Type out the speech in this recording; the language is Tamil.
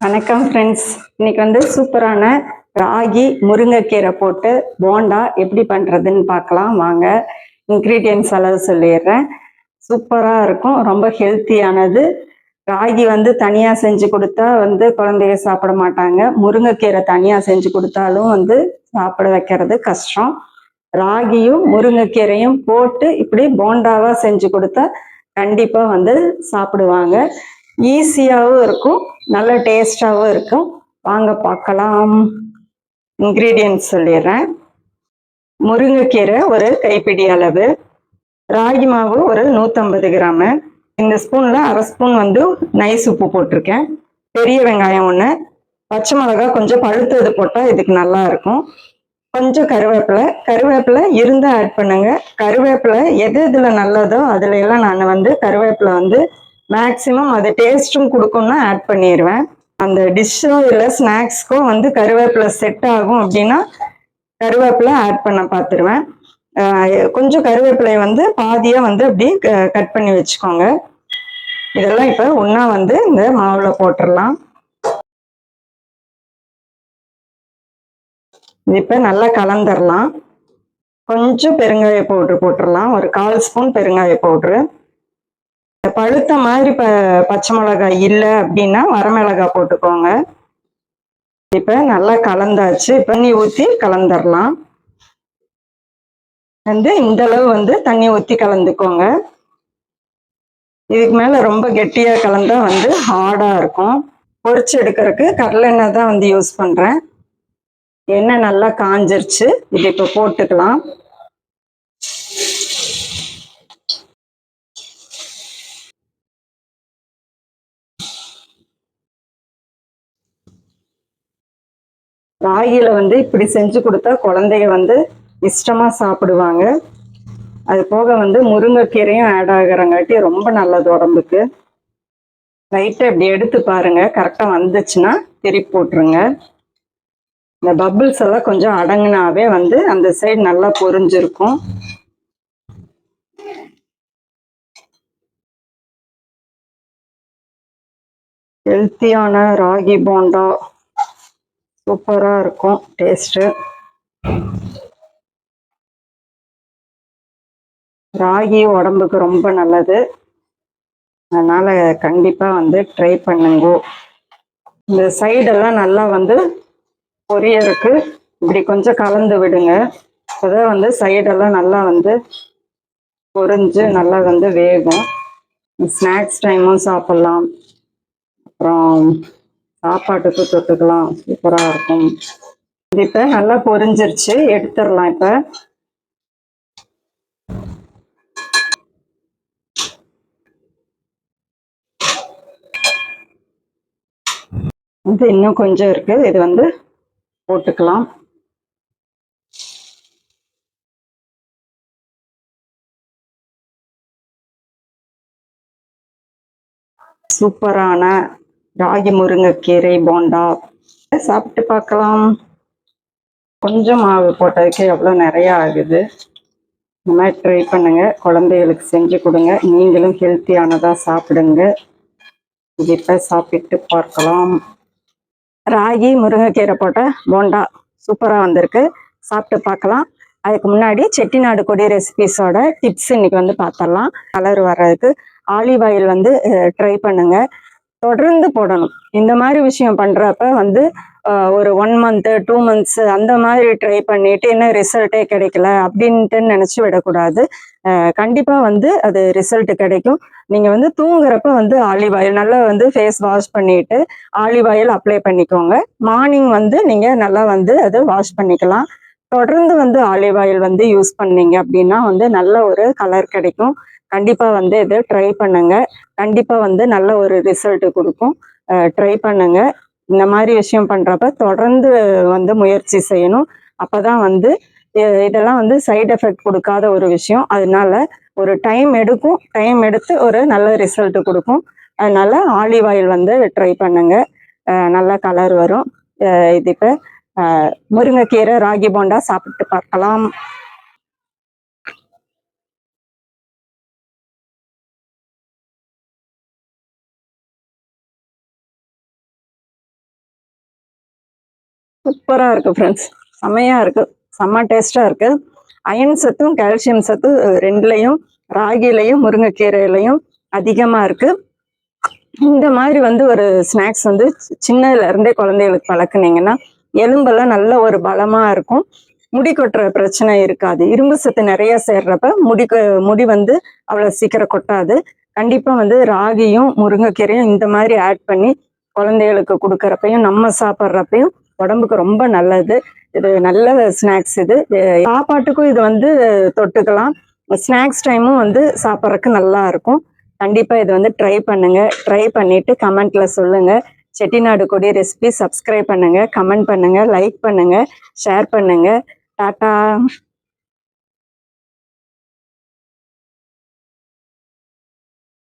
வணக்கம் ஃப்ரெண்ட்ஸ் இன்னைக்கு வந்து சூப்பரான ராகி முருங்கைக்கீரை போட்டு போண்டா எப்படி பண்ணுறதுன்னு பார்க்கலாம். வாங்க இன்க்ரீடியன்ஸ் அளவு சொல்லிடுறேன். சூப்பராக இருக்கும் ரொம்ப ஹெல்த்தியானது ராகி வந்து தனியாக செஞ்சு கொடுத்தா வந்து குழந்தைய சாப்பிட மாட்டாங்க. முருங்கைக்கீரை தனியாக செஞ்சு கொடுத்தாலும் வந்து சாப்பிட வைக்கிறது கஷ்டம். ராகியும் முருங்கைக்கீரையும் போட்டு இப்படி போண்டாவாக செஞ்சு கொடுத்தா கண்டிப்பாக வந்து சாப்பிடுவாங்க. ஈஸியாகவும் இருக்கும் நல்ல டேஸ்டாகவும் இருக்கும். வாங்க பார்க்கலாம். இன்க்ரீடியன்ட்ஸ் சொல்லிடுறேன். முருங்கைக்கீரை ஒரு கைப்பிடி அளவு. ராகி மாவு ஒரு நூற்றம்பது கிராமு. இந்த ஸ்பூனில் அரை ஸ்பூன் வந்து நைஸ் உப்பு போட்டிருக்கேன். பெரிய வெங்காயம் ஒன்று பச்சை மிளகா கொஞ்சம் பழுத்தது போட்டால் இதுக்கு நல்லா இருக்கும். கொஞ்சம் கருவேப்பிலை. கருவேப்பிலை இருந்தால் ஆட் பண்ணுங்கள் கருவேப்பிலை எது இதில் நல்லதோ அதில் எல்லாம் நான் வந்து கருவேப்பிலை வந்து மேக்ஸிமம் அது டேஸ்ட்டும் கொடுக்கும்னா ஆட் பண்ணிடுவேன் அந்த டிஷ்ஷும் இல்லை ஸ்நாக்ஸ்க்கும் வந்து கருவேப்பிலை செட் ஆகும் அப்படின்னா கருவேப்பிலை ஆட் பண்ண பார்த்துருவேன் கொஞ்சம் கருவேப்பிலையை வந்து பாதியாக வந்து அப்படி கட் பண்ணி வச்சுக்கோங்க. இதெல்லாம் இப்போ ஒன்றா வந்து இந்த மாவில் போட்டுடலாம் இப்போ நல்லா கலந்துடலாம் கொஞ்சம் பெருங்காய பவுட்ரு போட்டுடலாம் ஒரு கால் ஸ்பூன் பெருங்காய பவுட்ரு பழுத்த மாதிரி ப பச்சை மிளகாய் இல்லை அப்படின்னா வரமிளகாய் போட்டுக்கோங்க. இப்போ நல்லா கலந்தாச்சு. தண்ணி ஊற்றி கலந்துடலாம் வந்து இந்த அளவு வந்து தண்ணி ஊற்றி கலந்துக்கோங்க. இதுக்கு மேலே ரொம்ப கெட்டியாக கலந்தா வந்து ஹார்டாக இருக்கும். பொறிச்சு எடுக்கிறதுக்கு கடலெண்ணெய் தான் வந்து யூஸ் பண்ணுறேன் எண்ணெய் நல்லா காஞ்சிருச்சு. இது இப்போ போட்டுக்கலாம். ராகியில் வந்து இப்படி செஞ்சு கொடுத்தா குழந்தைங்க வந்து இஷ்டமாக சாப்பிடுவாங்க. அது போக வந்து முருங்கைக்கீரையும் ஆட் ஆகிறங்காட்டி ரொம்ப நல்லது உடம்புக்கு. லைட்டை இப்படி எடுத்து பாருங்கள் கரெக்டாக வந்துச்சுன்னா திருப்பி போட்டுருங்க. இந்த பப்புள்ஸ் எல்லாம் கொஞ்சம் அடங்கினாவே வந்து அந்த சைடு நல்லா பொரிஞ்சிருக்கும். ஹெல்த்தியான ராகி போண்டா. சூப்பராக இருக்கும் டேஸ்ட்டு. ராகி உடம்புக்கு ரொம்ப நல்லது. அதனால் கண்டிப்பாக வந்து ட்ரை பண்ணுங்க. இந்த சைடெல்லாம் நல்லா வந்து பொரியருக்கு இப்படி கொஞ்சம் கலந்து விடுங்க. அப்போதான் வந்து சைடெல்லாம் நல்லா வந்து பொரிஞ்சு நல்லா வந்து வேகும். ஸ்நாக்ஸ் டைமும் சாப்பிட்லாம். அப்புறம் சாப்பாட்டுக்கு தொட்டுக்கலாம் சூப்பராக இருக்கும். இது இப்போ நல்லா பொரிஞ்சிருச்சு. எடுத்துடலாம் இப்போ. இது இன்னும் கொஞ்சம் இருக்கு. இது வந்து போட்டுக்கலாம். சூப்பரான ராகி முருங்கைக்கீரை போண்டா. சாப்பிட்டு பார்க்கலாம். கொஞ்சம் மாவு போட்டதுக்கு எவ்வளோ நிறையா ஆகுது. இந்த மாதிரி ட்ரை பண்ணுங்க. குழந்தைகளுக்கு செஞ்சு கொடுங்க. நீங்களும் ஹெல்த்தியானதாக சாப்பிடுங்க. இது இப்போ சாப்பிட்டு பார்க்கலாம். ராகி முருங்கைக்கீரை போட்ட போண்டா சூப்பராக வந்திருக்கு. சாப்பிட்டு பார்க்கலாம். அதுக்கு முன்னாடி செட்டிநாடு கொடி ரெசிபிஸோட டிப்ஸ் இன்னைக்கு வந்து பார்த்துடலாம். கலர் வர்றதுக்கு ஆலிவ் ஆயில் வந்து ட்ரை பண்ணுங்கள் தொடர்ந்து போடணும். இந்த மாதிரி விஷயம் பண்றப்ப வந்து ஒரு ஒன் மந்த்து டூ மந்த்ஸ் அந்த மாதிரி ட்ரை பண்ணிட்டு என்ன ரிசல்ட்டே கிடைக்கல அப்படின்ட்டு நினச்சி விடக்கூடாது. கண்டிப்பாக வந்து அது ரிசல்ட் கிடைக்கும். நீங்கள் வந்து தூங்குறப்ப வந்து ஆலிவ் ஆயில் நல்லா வந்து ஃபேஸ் வாஷ் பண்ணிட்டு ஆலிவ் ஆயில் அப்ளை பண்ணிக்கோங்க. மார்னிங் வந்து நீங்கள் நல்லா வந்து அதை வாஷ் பண்ணிக்கலாம். தொடர்ந்து வந்து ஆலிவ் ஆயில் வந்து யூஸ் பண்ணீங்க அப்படின்னா வந்து நல்ல ஒரு கலர் கிடைக்கும். கண்டிப்பாக வந்து இதை ட்ரை பண்ணுங்க. கண்டிப்பாக வந்து நல்ல ஒரு ரிசல்ட் கொடுக்கும். ட்ரை பண்ணுங்க. இந்த மாதிரி விஷயம் பண்ணுறப்ப தொடர்ந்து வந்து முயற்சி செய்யணும். அப்போ தான் வந்து இதெல்லாம் வந்து சைட் எஃபெக்ட் கொடுக்காத ஒரு விஷயம். அதனால ஒரு டைம் எடுக்கும். டைம் எடுத்து ஒரு நல்ல ரிசல்ட் கொடுக்கும். அதனால ஆலிவ் ஆயில் வந்து ட்ரை பண்ணுங்க. நல்ல கலர் வரும். இது இப்போ முருங்கைக்கீரை ராகி போண்டா சாப்பிட்டு பார்க்கலாம். சூப்பராக இருக்குது ஃப்ரெண்ட்ஸ் செம்மையாக இருக்குது செம்ம டேஸ்ட்டாக இருக்குது அயன் சத்தும் கால்சியம் சத்தும் ரெண்டுலேயும் ராகிலையும் முருங்கைக்கீரையிலையும் அதிகமாக இருக்குது இந்த மாதிரி வந்து ஒரு ஸ்நாக்ஸ் வந்து சின்னதுல இருந்தே குழந்தைகளுக்கு பழக்குனீங்கன்னா எலும்பெல்லாம் நல்ல ஒரு பலமா இருக்கும். முடி கொட்டுற பிரச்சனை இருக்காது. இரும்பு சத்து நிறைய சேர்றப்ப முடி முடி வந்து அவ்வளோ சீக்கிரம் கொட்டாது. கண்டிப்பாக வந்து ராகியும் முருங்கைக்கீரையும் இந்த மாதிரி ஆட் பண்ணி குழந்தைகளுக்கு கொடுக்கறப்பையும் நம்ம சாப்பிட்றப்பையும் உடம்புக்கு ரொம்ப நல்லது. இது நல்ல ஸ்நாக்ஸ் இது. சாப்பாட்டுக்கும் இது வந்து தொட்டுக்கலாம். ஸ்நாக்ஸ் டைமும் வந்து சாப்பிட்றதுக்கு நல்லா இருக்கும். கண்டிப்பாக இது வந்து ட்ரை பண்ணுங்க. ட்ரை பண்ணிட்டு கமெண்ட்ல சொல்லுங்க. செட்டிநாடு கொடி ரெசிபி சப்ஸ்கிரைப் பண்ணுங்க. கமெண்ட் பண்ணுங்க. லைக் பண்ணுங்க. ஷேர் பண்ணுங்க. டாட்டா